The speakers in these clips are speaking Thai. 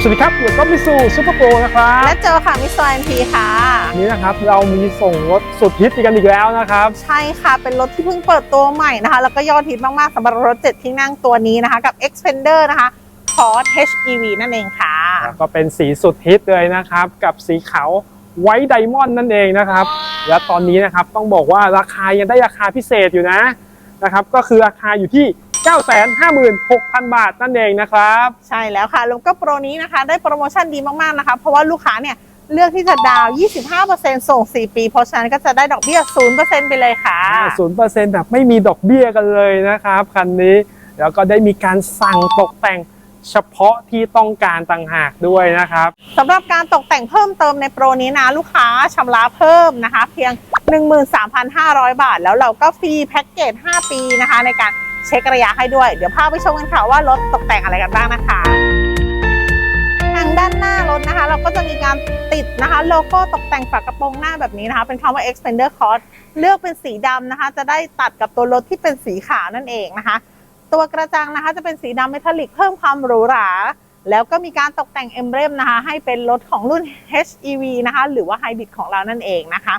อะสวัสดีครับเดี๋ยวก็มิสูซูเปอร์โปรนะครับและเจอค่ะมิสเตอร์แอนทีค่ะวันนี้นะครับเรามีส่งรถสุดฮิตกันอีกแล้วนะครับ ใช่ค่ะ เป็นรถที่เพิ่งเปิดตัวใหม่นะคะ แล้วก็ยอดฮิตมากๆสำหรับรถ7ที่นั่งตัวนี้นะคะ กับ Xpander นะคะ Cross HEV นั่นเองค่ะ ก็เป็นสีสุดฮิตเลยนะครับ กับสีขาวไวท์ไดมอนด์นั่นเองนะครับ และตอนนี้นะครับต้องบอกว่าราคายังได้ราคาพิเศษอยู่นะนะครับก็คือราคาอยู่ที่ 956,000 บาทนั่นเองนะครับ ใช่แล้วค่ะแล้วก็โปรนี้นะคะ ได้โปรโมชั่นดีมากๆนะคะ เพราะว่าลูกค้าเนี่ยเลือกที่จะดาวน์25%ส่ง 4 ปี เพราะฉะนั้นก็จะได้ดอกเบี้ย 0%ไปเลยค่ะศูนย์เปอร์เซ็นต์แบบไม่มีดอกเบี้ยกันเลยนะครับคันนี้ แล้วก็ได้มีการสั่งตกแต่งเฉพาะที่ต้องการต่างหากด้วยนะครับสำหรับการตกแต่งเพิ่มเติมในโปรนี้นะ ลูกค้าชำระเพิ่มนะคะ เพียง 13,500 บาท แล้วเราก็ฟรีแพ็กเกจ 5 ปีนะคะ ในการ เช็คระยะให้ด้วย เดี๋ยวพาไปชมกันค่ะว่ารถตกแต่งอะไรกันบ้างนะคะทางด้านหน้ารถนะคะ เราก็จะมีการติดนะคะโลโก้ตกแต่งฝากระโปรงหน้าแบบนี้นะคะ เป็นคำว่า Expander Cross เลือกเป็นสีดำนะคะ จะได้ตัดกับตัวรถที่เป็นสีขาวนั่นเองนะคะ ตัวกระจังนะคะจะเป็นสีดำเมทัลลิกเพิ่มความหรูหราแล้วก็มีการตกแต่งเอมเบรมนะคะ ให้เป็นรถของรุ่น HEV นะคะ หรือว่าไฮบริดของเรานั่นเองนะคะ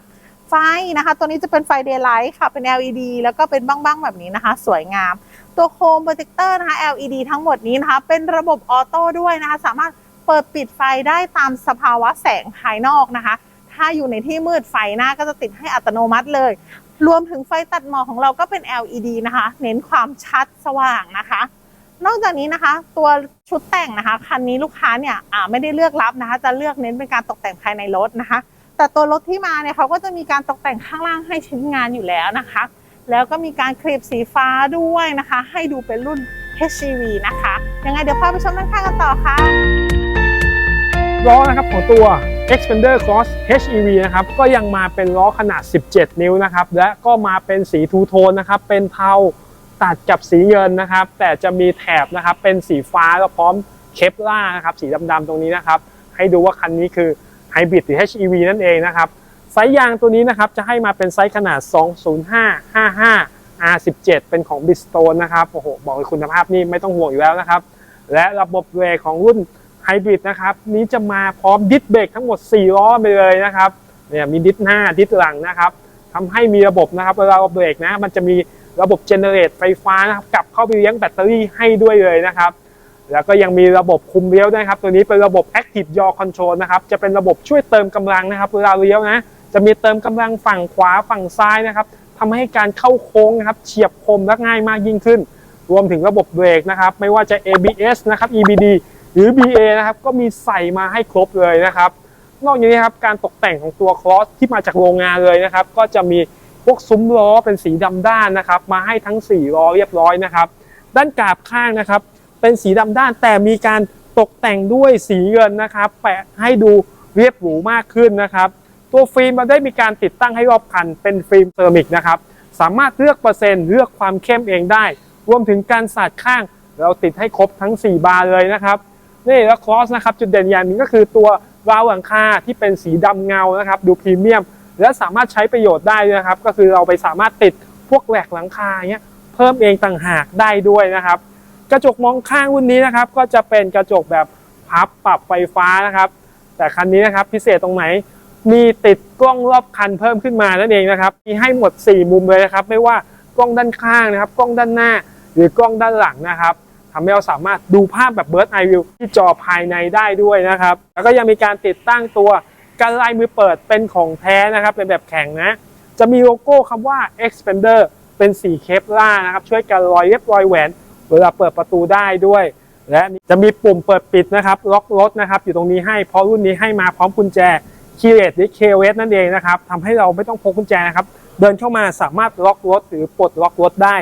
ไฟนะคะ ตัวนี้จะเป็นไฟเดย์ไลท์ค่ะ เป็น LED แล้วก็เป็นบ้างๆแบบนี้นะคะ สวยงาม ตัวโคมโปรเจคเตอร์นะคะ LED ทั้งหมดนี้นะคะ เป็นระบบออโต้ด้วยนะคะ สามารถเปิดปิดไฟได้ตามสภาวะแสงภายนอกนะคะ ถ้าอยู่ในที่มืดไฟหน้าก็จะติดให้อัตโนมัติเลย รวมถึงไฟตัดหมอกของเราก็เป็น LED นะคะ เน้นความชัดสว่างนะคะนอกจากนี้นะคะ ตัวชุดแต่งนะคะ คันนี้ลูกค้าเนี่ยไม่ได้เลือกรับนะคะ จะเลือกเน้นเป็นการตกแต่งภายในรถนะคะ แต่ตัวรถที่มาเนี่ยเขาก็จะมีการตกแต่งข้างล่างให้ชิ้นงานอยู่แล้วนะคะ แล้วก็มีการคลิปสีฟ้าด้วยนะคะ ให้ดูเป็นรุ่น HCV นะคะ ยังไงเดี๋ยวพาไปชมด้านข้างกันต่อค่ะล้อนะครับของตัว Expander Cross HEV นะครับก็ยังมาเป็นล้อขนาด 17 นิ้วนะครับและก็มาเป็นสีทูโทนนะครับเป็นเทาตัดกับสีเงินนะครับ แต่จะมีแถบนะครับเป็นสีฟ้าแล้วพร้อมเคปล่านะครับสีดำๆตรงนี้นะครับ ให้ดูว่าคันนี้คือ ไฮบริดหรือ HEV นั่นเองนะครับไซส์ยางตัวนี้นะครับจะให้มาเป็นไซส์ขนาด 205 55 R17 เป็นของ Bridgestone นะครับโอ้โหบอกเลยคุณภาพนี่ไม่ต้องห่วงอยู่แล้วนะครับ และระบบเบรกของรุ่นไฮบริดนะครับนี้จะมาพร้อมดิสเบรกทั้งหมด 4 ล้อไปเลยนะครับเนี่ยมีดิสหน้าดิสหลังนะครับทำให้มีระบบนะครับเวลาเราเบรกนะมันจะมีระบบเจเนเรตไฟฟ้านะครับกลับเข้าไปเลี้ยงแบตเตอรี่ให้ด้วยเลยนะครับ แล้วก็ยังมีระบบคุมเลี้ยวด้วยครับ ตัวนี้เป็นระบบ Active Yaw Control นะครับ จะเป็นระบบช่วยเติมกำลังนะครับเวลาเลี้ยวนะ จะมีเติมกำลังฝั่งขวาฝั่งซ้ายนะครับทำให้การเข้าโค้งนะครับเฉียบคมและง่ายมากยิ่งขึ้น รวมถึงระบบเบรกนะครับ ไม่ว่าจะ ABS นะครับ EBD หรือ BA นะครับ ก็มีใส่มาให้ครบเลยนะครับ นอกจากนี้ครับ การตกแต่งของตัวคลอสที่มาจากโรงงานเลยนะครับ ก็จะมีพวกซุ้มล้อเป็นสีดำด้านนะครับ มาให้ทั้ง 4 ล้อเรียบร้อยนะครับ ด้านกาบข้างนะครับ เป็นสีดำด้านแต่มีการตกแต่งด้วยสีเงินนะครับ แปะให้ดูเรียบหรูมากขึ้นนะครับ ตัวฟิล์มมันได้มีการติดตั้งให้รอบคัน เป็นฟิล์มเซรามิกนะครับ สามารถเลือกเปอร์เซ็นต์เลือกความเข้มเองได้ รวมถึงการสาดข้าง เราติดให้ครบทั้ง 4 บานเลยนะครับนี่แล้วคลอสนะครับจุดเด่นอย่างหนึงก็คือตัวราวหลังคาที่เป็นสีดำเงานะครับ ดูพรีเมียม และสามารถใช้ประโยชน์ได้นะครับ ก็คือเราไปสามารถติดพวกแหวกหลังคาเนี้ยเพิ่มเองต่างหากได้ด้วยนะครับ กระจกมองข้างรุ่นนี้นะครับ ก็จะเป็นกระจกแบบพับปรับไฟฟ้านะครับ แต่คันนี้นะครับพิเศษตรงไหน มีติดกล้องรอบคันเพิ่มขึ้นมานั่นเองนะครับ มีให้หมด 4 มุมเลยนะครับ ไม่ว่ากล้องด้านข้างนะครับ กล้องด้านหน้า หรือกล้องด้านหลังนะครับทำให้เราสามารถดูภาพแบบ Bird Eye View ที่จอภายในได้ด้วยนะครับ แล้วก็ยังมีการติดตั้งตัวการลายมือเปิดเป็นของแท้นะครับ เป็นแบบแข็งนะ จะมีโลโก้คำว่า Expander เป็นสีเคปล่านะครับ ช่วยกันรอยเล็บรอยแหวน เวลาเปิดประตูได้ด้วย และจะมีปุ่มเปิดปิดนะครับล็อกรถนะครับอยู่ตรงนี้ให้เพราะรุ่นนี้ให้มาพร้อมกุญแจคีย์เลสหรือเคเวสนั่นเองนะครับทำให้เราไม่ต้องพกกุญแจนะครับเดินเข้ามาสามารถล็อกรถหรือปลดล็อกรถได้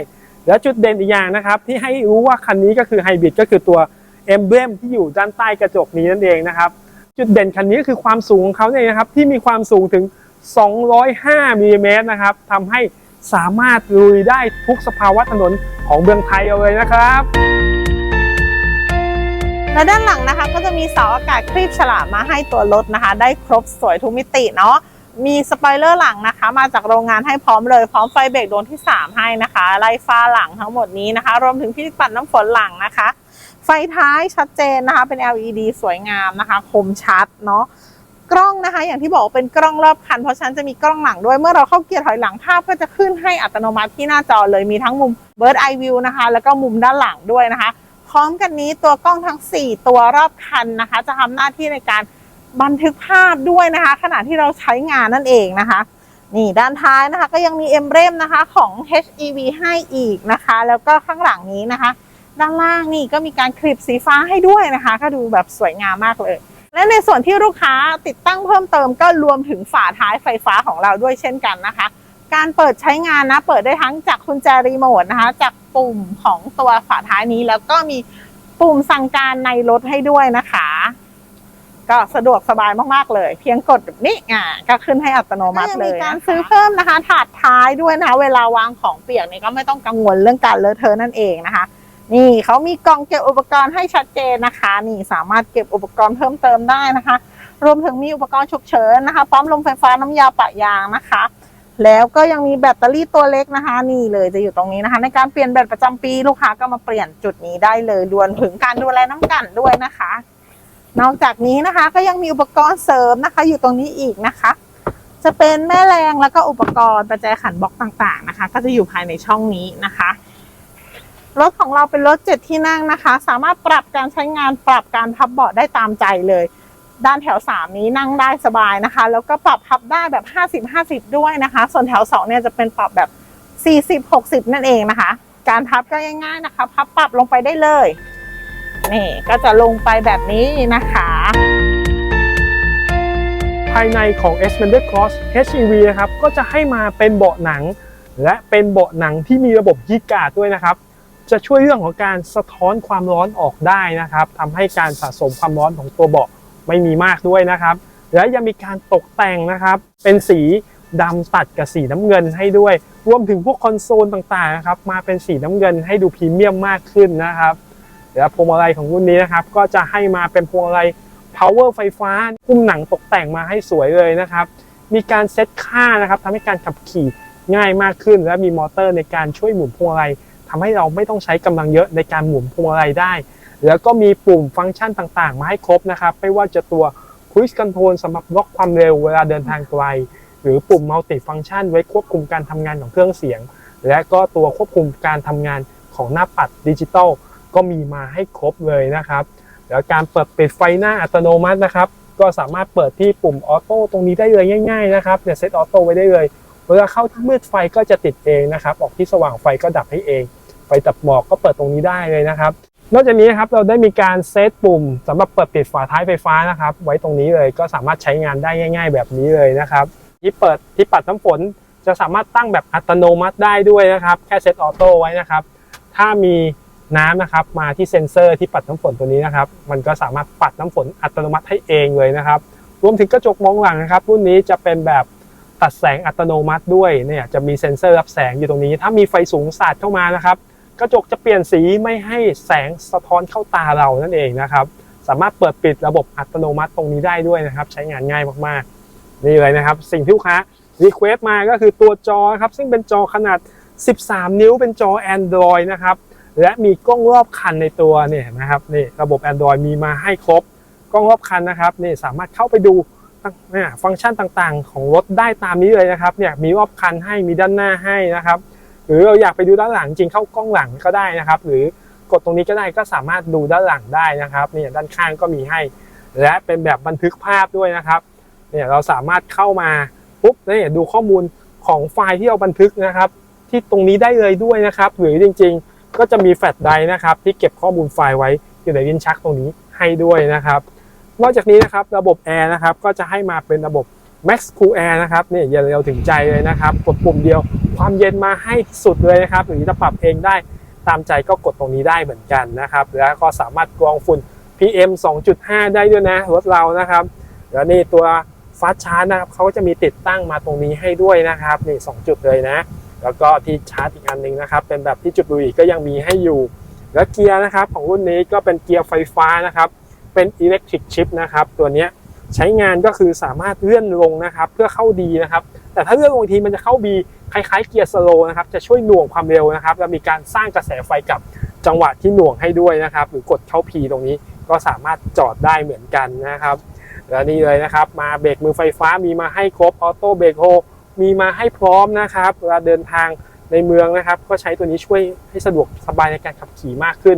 และจุดเด่นอีกอย่างนะครับ ที่ให้รู้ว่าคันนี้ก็คือไฮบริดก็คือตัวเอมเบลมที่อยู่ด้านใต้กระจกนี้นั่นเองนะครับจุดเด่นคันนี้ก็คือความสูงของเขาเนี่ยนะครับที่มีความสูงถึง 205มิลลิเมตรนะครับทำให้ สามารถลุยได้ทุกสภาวะถนนของเมืองไทยเอาเลยนะครับ แล้วด้านหลังนะคะก็จะมีเสาอากาศครีบฉลามมาให้ตัวรถนะคะ ได้ครบสวยทุกมิติเนาะมีสปอยเลอร์หลังนะคะ มาจากโรงงานให้พร้อมเลยพร้อมไฟเบรกดวงที่ 3 ให้นะคะไล่ฟ้าหลังทั้งหมดนี้นะคะ รวมถึงที่ปัดน้ำฝนหลังนะคะ ไฟท้ายชัดเจนนะคะ เป็น LED สวยงามนะคะ คมชัดเนาะ กล้องนะคะ อย่างที่บอกเป็นกล้องรอบคัน เพราะฉะนั้นจะมีกล้องหลังด้วยเมื่อเราเข้าเกียร์ถอยหลังภาพก็จะขึ้นให้อัตโนมัติที่หน้าจอเลยมีทั้งมุม Bird Eye View นะคะ แล้วก็มุมด้านหลังด้วยนะคะ พร้อมกันนี้ตัวกล้องทั้ง 4 ตัวรอบคันนะคะ จะทำหน้าที่ในการบันทึกภาพด้วยนะคะ ขณะที่เราใช้งานนั่นเองนะคะนี่ด้านท้ายนะคะก็ยังมีเอ็มเบรมนะคะของ HEV ให้อีกนะคะ แล้วก็ข้างหลังนี้นะคะ ด้านล่างนี่ก็มีการคลิปสีฟ้าให้ด้วยนะคะ ก็ดูแบบสวยงามมากเลย และในส่วนที่ลูกค้าติดตั้งเพิ่มเติมก็รวมถึงฝาท้ายไฟฟ้าของเราด้วยเช่นกันนะคะ การเปิดใช้งานนะ เปิดได้ทั้งจากกุญแจรีโมทนะคะ จากปุ่มของตัวฝาท้ายนี้ แล้วก็มีปุ่มสั่งการในรถให้ด้วยนะคะ ก็สะดวกสบายมากๆเลย เพียงกดนี้อ่าก็ขึ้นให้อัตโนมัติเลยมีการซื้อเพิ่มนะคะ ถาดท้ายด้วยนะคะ เวลาวางของเปียกนี่ก็ไม่ต้องกังวลเรื่องการเลอะเทอะนั่นเองนะคะ นี่เขามีกล่องเก็บอุปกรณ์ให้ชัดเจนนะคะ นี่สามารถเก็บอุปกรณ์เพิ่มเติมได้นะคะ รวมถึงมีอุปกรณ์ฉุกเฉินนะคะพร้อมลมไฟฟ้าน้ำยาปะยางนะคะ แล้วก็ยังมีแบตเตอรี่ตัวเล็กนะคะ นี่เลยจะอยู่ตรงนี้นะคะ ในการเปลี่ยนแบตประจำปีลูกค้าก็มาเปลี่ยนจุดนี้ได้เลยรวมถึงการดูแลน้ำกันด้วยนะคะ นอกจากนี้นะคะก็ยังมีอุปกรณ์เสริมนะคะ อยู่ตรงนี้อีกนะคะ จะเป็นแม่แรงแล้วก็อุปกรณ์ประแจขันบล็อกต่างๆนะคะ ก็จะอยู่ภายในช่องนี้นะคะ รถของเราเป็นรถเจ็ดที่นั่งนะคะ สามารถปรับการใช้งานปรับการพับเบาะได้ตามใจเลย ด้านแถว 3 นี้นั่งได้สบายนะคะ แล้วก็ปรับพับได้แบบ 50-50 ด้วยนะคะ ส่วนแถว 2 เนี่ยจะเป็นปรับแบบ 40-60 นั่นเองนะคะ การพับก็ง่ายๆนะคะ พับปรับลงไปได้เลยนี่ก็จะลงไปแบบนี้นะคะภายในของ Xpander Cross HEV นะครับ ก็จะให้มาเป็นเบาะหนัง และเป็นเบาะหนังที่มีระบบยีการ์ดด้วยนะครับ จะช่วยเรื่องของการสะท้อนความร้อนออกได้นะครับทำให้การสะสมความร้อนของตัวเบาะไม่มีมากด้วยนะครับ และยังมีการตกแต่งนะครับ เป็นสีดำตัดกับสีน้ำเงินให้ด้วย รวมถึงพวกคอนโซลต่างๆนะครับมาเป็นสีน้ำเงินให้ดูพรีเมียมมากขึ้นนะครับและพวงมาลัยของรุ่นนี้นะครับ ก็จะให้มาเป็นพวงมาลัย power ไฟฟ้าหุ้มหนังตกแต่งมาให้สวยเลยนะครับ มีการเซตค่านะครับทำให้การขับขี่ง่ายมากขึ้น และมีมอเตอร์ในการช่วยหมุนพวงมาลัย ทำให้เราไม่ต้องใช้กำลังเยอะในการหมุนพวงมาลัยได้ แล้วก็มีปุ่มฟังก์ชันต่างๆ มาให้ครบนะครับ ไม่ว่าจะตัว Cruise Control สำหรับล็อกความเร็วเวลาเดินทางไกล หรือปุ่ม Multi Function ไว้ควบคุมการทำงานของเครื่องเสียง และก็ตัวควบคุมการทำงานของหน้าปัดดิจิตอลก็มีมาให้ครบเลยนะครับ แล้วการเปิดปิดไฟหน้าอัตโนมัตินะครับ ก็สามารถเปิดที่ปุ่มออโต้ตรงนี้ได้เลยง่าย ๆ นะครับเนี่ยเซตออโต้ไว้ได้เลย เวลาเข้าที่มืดไฟก็จะติดเองนะครับ ออกที่สว่างไฟก็ดับให้เอง ไฟตับหมอกก็เปิดตรงนี้ได้เลยนะครับ นอกจากนี้ครับเราได้มีการเซตปุ่มสำหรับเปิดปิดฝาท้ายไฟฟ้านะครับ ไว้ตรงนี้เลยก็สามารถใช้งานได้ง่าย ๆ แบบนี้เลยนะครับ ที่เปิดที่ปัดน้ำฝนจะสามารถตั้งแบบอัตโนมัติได้ด้วยนะครับ แค่เซตออโต้ไว้นะครับ ถ้ามีน้ำนะครับมาที่เซ็นเซอร์ที่ปัดน้ำฝนตัวนี้นะครับ มันก็สามารถปัดน้ำฝนอัตโนมัติให้เองเลยนะครับ รวมถึงกระจกมองหลังนะครับ รุ่นนี้จะเป็นแบบตัดแสงอัตโนมัติด้วยเนี่ยจะมีเซ็นเซอร์รับแสงอยู่ตรงนี้ ถ้ามีไฟสูงสาดเข้ามานะครับ กระจกจะเปลี่ยนสีไม่ให้แสงสะท้อนเข้าตาเรานั่นเองนะครับ สามารถเปิดปิดระบบอัตโนมัติตรงนี้ได้ด้วยนะครับ ใช้งานง่ายมากๆ นี่เลยนะครับ สิ่งที่ลูกค้ารีเควสมาก็คือตัวจอครับ ซึ่งเป็นจอขนาด 13 นิ้วเป็นจอ Android นะครับ และมีกล้องรอบคันในตัวเนี่ยนะครับนี่ระบบ Android มีมาให้ครบกล้องรอบคันนะครับนี่สามารถเข้าไปดูฟังก์ชันต่างๆ ของรถได้ตามนี้เลยนะครับเนี่ยมีรอบคันให้มีด้านหน้าให้นะครับ หรือเราอยากไปดูด้านหลังจริงเข้ากล้องหลังก็ได้นะครับ หรือกดตรงนี้ก็ได้ก็สามารถดูด้านหลังได้นะครับเนี่ยด้านข้างก็มีให้ และเป็นแบบบันทึกภาพด้วยนะครับเนี่ยเราสามารถเข้ามาปุ๊บเนี่ยดูข้อมูลของไฟล์ที่เราบันทึกนะครับ ที่ตรงนี้ได้เลยด้วยนะครับ หรือจริง ๆ ก็จะมีแฟลชไดร์นะครับ ที่เก็บข้อมูลไฟล์ไว้อยู่ในลิ้นชักตรงนี้ให้ด้วยนะครับ นอกจากนี้นะครับระบบแอร์นะครับก็จะให้มาเป็นระบบ Max Cool Air นะครับนี่เย็นเร็วถึงใจเลยนะครับ กดปุ่มเดียวความเย็นมาให้สุดเลยนะครับหรือจะปรับเองได้ตามใจก็กดตรงนี้ได้เหมือนกันนะครับ แล้วก็สามารถกรองฝุ่น PM 2.5 ได้ด้วยนะรถเรานะครับแล้วนี่ตัวฟาสชาร์จนะครับเขาก็จะมีติดตั้งมาตรงนี้ให้ด้วยนะครับนี่สองจุดเลยนะ แล้วก็ที่ชาร์จอีกอันหนึงนะครับ เป็นแบบที่จุดบุหรี่ก็ยังมีให้อยู่ แล้วเกียร์นะครับของรุ่นนี้ก็เป็นเกียร์ไฟฟ้านะครับ เป็น Electric Chip นะครับตัวเนี้ย ใช้งานก็คือสามารถเลื่อนลงนะครับเพื่อเข้าดีนะครับ แต่ถ้าเลื่อนลงทีมันจะเข้า B คล้ายๆเกียร์สโลว์นะครับจะช่วยหน่วงความเร็วนะครับแล้วมีการสร้างกระแสไฟกับจังหวะที่หน่วงให้ด้วยนะครับ หรือกดเข้า P ตรงนี้ก็สามารถจอดได้เหมือนกันนะครับและนี่เลยนะครับ มาเบรกมือไฟฟ้ามีมาให้ครบออโต้เบรกโฮมีมาให้พร้อมนะครับเวลาเดินทางในเมืองนะครับ ก็ใช้ตัวนี้ช่วยให้สะดวกสบายในการขับขี่มากขึ้น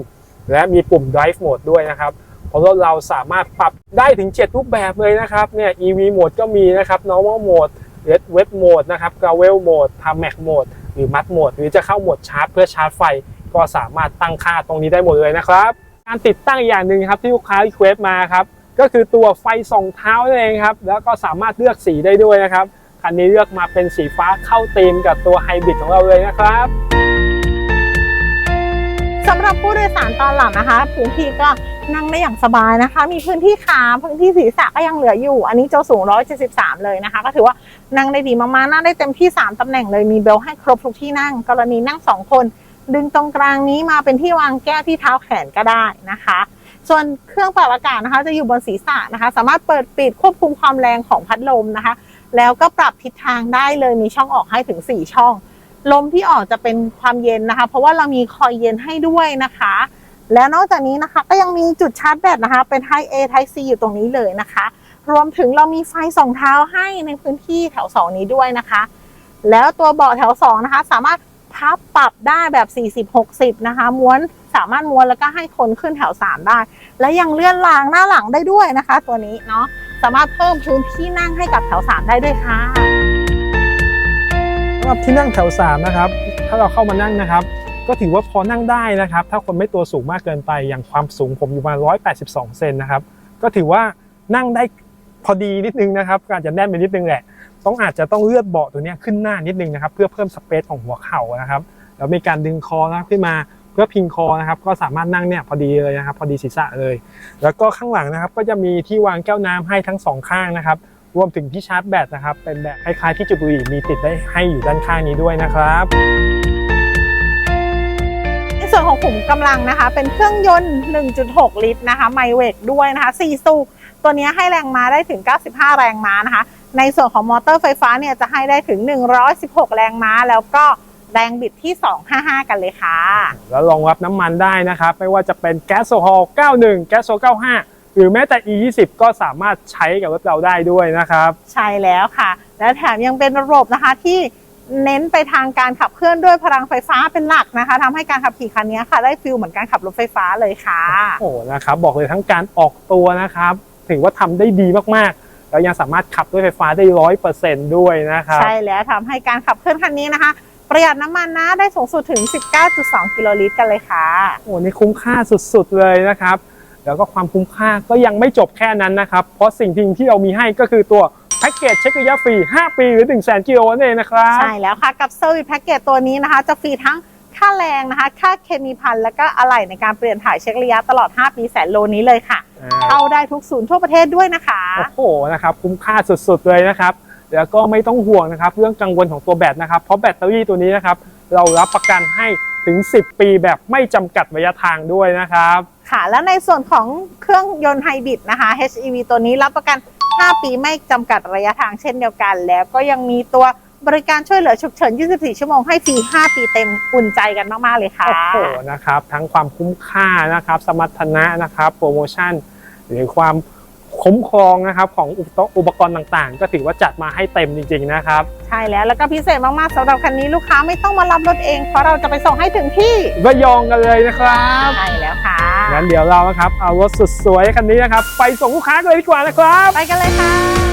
และมีปุ่ม drive mode ด้วยนะครับ เพราะรถเราสามารถปรับได้ถึง 7 รูปแบบเลยนะครับเนี่ย EV mode ก็มีนะครับ normal mode red wet mode นะครับ gravel mode tarmac mode หรือ mud mode หรือจะเข้าโหมดชาร์จเพื่อชาร์จไฟ ก็สามารถตั้งค่าตรงนี้ได้หมดเลยนะครับ การติดตั้งอีกอย่างหนึ่งครับที่ลูกค้า request มาครับก็คือตัวไฟส่องเท้านั่นเองครับแล้วก็สามารถเลือกสีได้ด้วยนะครับคันนี้เลือกมาเป็นสีฟ้าเข้าธีมกับตัวไฮบริดของเราเลยนะครับสำหรับผู้โดยสารตอนหลังนะคะ พื้นที่ก็ นั่งได้อย่างสบายนะคะ มีพื้นที่ขาพื้นที่ศีรษะก็ยังเหลืออยู่ อันนี้เจ้าสูง 173 เลยนะคะ ก็ถือว่านั่งได้ดีมากๆ นั่งได้เต็มที่ 3 ตำแหน่งเลยมีเบลให้ครบทุกที่นั่ง กรณีนั่ง 2 คน ดึงตรงกลางนี้มาเป็นที่วางแก้วที่เท้าแขนก็ได้นะคะ ส่วนเครื่องปรับอากาศนะคะ จะอยู่บนศีรษะนะคะ สามารถเปิดปิดควบคุมความแรงของพัดลมนะคะ แล้วก็ปรับทิศทางได้เลยมีช่องออกให้ถึง 4 ช่อง ลมที่ออกจะเป็นความเย็นนะคะ เพราะว่าเรามีคอยเย็นให้ด้วยนะคะ แล้วนอกจากนี้นะคะก็ยังมีจุดชาร์จแบตนะคะ เป็น Type A Type C อยู่ตรงนี้เลยนะคะ รวมถึงเรามีไฟสองเท้าให้ในพื้นที่แถว 2 นี้ด้วยนะคะ แล้วตัวเบาะแถว 2 นะคะ สามารถพับปรับได้แบบ 40-60 นะคะ ม้วนสามารถม้วนแล้วก็ให้คนขึ้นแถว 3 ได้ และยังเลื่อนรางหน้าหลังได้ด้วยนะคะ ตัวนี้เนาะสามารถเพิ่มพื้นที่นั่งให้กับแถว 3 ได้ด้วยค่ะสำหรับที่นั่งแถว 3 นะครับ ถ้าเราเข้ามานั่งนะครับ ก็ถือว่าพอนั่งได้นะครับ ถ้าคนไม่ตัวสูงมากเกินไปอย่างความสูงผมอยู่ประมาณ182เซนนะครับก็ถือว่านั่งได้พอดีนิดนึงนะครับอาจจะแน่นไปนิดนึงแหละ ต้องอาจจะต้องเลือดเบาะตัวนี้ขึ้นหน้านิดนึงนะครับ เพื่อเพิ่มสเปซของหัวเข่านะครับแล้วมีการดึงคอนะขึ้นมาเพื่อพิงคอนะครับ ก็สามารถนั่งเนี่ยพอดีเลยนะครับ พอดีศีรษะเลย แล้วก็ข้างหลังนะครับ ก็จะมีที่วางแก้วน้ำให้ทั้งสองข้างนะครับ รวมถึงที่ชาร์จแบตนะครับ เป็นแบบคล้ายๆที่จุดบุหรี่มีติดได้ให้อยู่ด้านข้างนี้ด้วยนะครับใน ส่วนของขุมกำลังนะคะ เป็นเครื่องยนต์ 1.6 ลิตรนะคะไมเวกด้วยนะคะ4สูบตัวนี้ให้แรงม้าได้ถึง 95 แรงม้านะคะ ในส่วนของมอเตอร์ไฟฟ้าเนี่ยจะให้ได้ถึง 116 แรงม้า แล้วก็แรงบิดที่ 255 กันเลยค่ะ แล้วรองรับน้ำมันได้นะครับ ไม่ว่าจะเป็นแก๊สโซฮอล91 แก๊สโซ95 หรือแม้แต่ E20 ก็สามารถใช้กับรถเราได้ด้วยนะครับ ใช่แล้วค่ะ และแถมยังเป็นระบบนะคะที่ เน้นไปทางการขับเคลื่อนด้วยพลังไฟฟ้าเป็นหลักนะคะทำให้การขับขี่คันนี้ค่ะ ได้ฟิลเหมือนการขับรถไฟฟ้าเลยค่ะโอ้โหนะครับบอกเลยทั้งการออกตัวนะครับถือว่าทำได้ดีมากๆ แล้วยังสามารถขับด้วยไฟฟ้าได้ร้อยเปอร์เซ็นต์ด้วยนะครับใช่แล้วทำให้การขับเคลื่อนคันนี้นะคะประหยัดน้ำมันนะได้สูงสุดถึง 19.2 กิโลลิตรกันเลยค่ะ โอ้นี่คุ้มค่าสุดๆเลยนะครับ แล้วก็ความคุ้มค่าก็ยังไม่จบแค่นั้นนะครับ เพราะสิ่งที่เรามีให้ก็คือตัว แพ็กเกจเช็คระยะฟรี 5 ปีหรือ 1 0 0 0 0 0กิโลนั่นเองนะครับใช่แล้วค่ะ กับเซอร์วิสแพ็กเกจตัวนี้นะคะ จะฟรีทั้งค่าแรงนะคะ ค่าเคมีพันแล้วก็อะไหล่ในการเปลี่ยนถ่ายเช็คระยะตลอด 5 ปีแสนโลนี้เลยค่ะ เข้าได้ทุกศูนย์ทั่วประเทศด้วยนะคะ โอ้โหนะครับคุ้มค่าสุดๆเลยนะครับแล้วก็ไม่ต้องห่วงนะครับเรื่องกังวลของตัวแบตนะครับเพราะแบตเตอรี่ตัวนี้นะครับเรารับประกันให้ถึง 10 ปีแบบไม่จำกัดระยะทางด้วยนะครับ ค่ะ แล้วในส่วนของเครื่องยนต์ไฮบริดนะคะ HEV ตัวนี้รับประกัน 5 ปีไม่จำกัดระยะทางเช่นเดียวกัน แล้วก็ยังมีตัวบริการช่วยเหลือฉุกเฉิน 24 ชั่วโมงให้ฟรี 5 ปีเต็มอุ่นใจกันมาก ๆ เลยค่ะ โอ้โห นะครับ ทั้งความคุ้มค่านะครับ สมรรถนะนะครับ โปรโมชั่น หรือความ คุ้มครองนะครับของอุปอุปกรณ์ต่างๆ ก็ถือว่าจัดมาให้เต็มจริงๆนะครับ ใช่แล้วแล้วก็พิเศษมากๆสำหรับคันนี้ลูกค้าไม่ต้องมารับรถเองเพราะเราจะไปส่งให้ถึงที่ระยองกันเลยนะครับใช่แล้วค่ะงั้นเดี๋ยวเรานะครับเอารถสุดสวยคันนี้นะครับไปส่งลูกค้ากันเลยดีกว่านะครับ ไปกันเลยค่ะ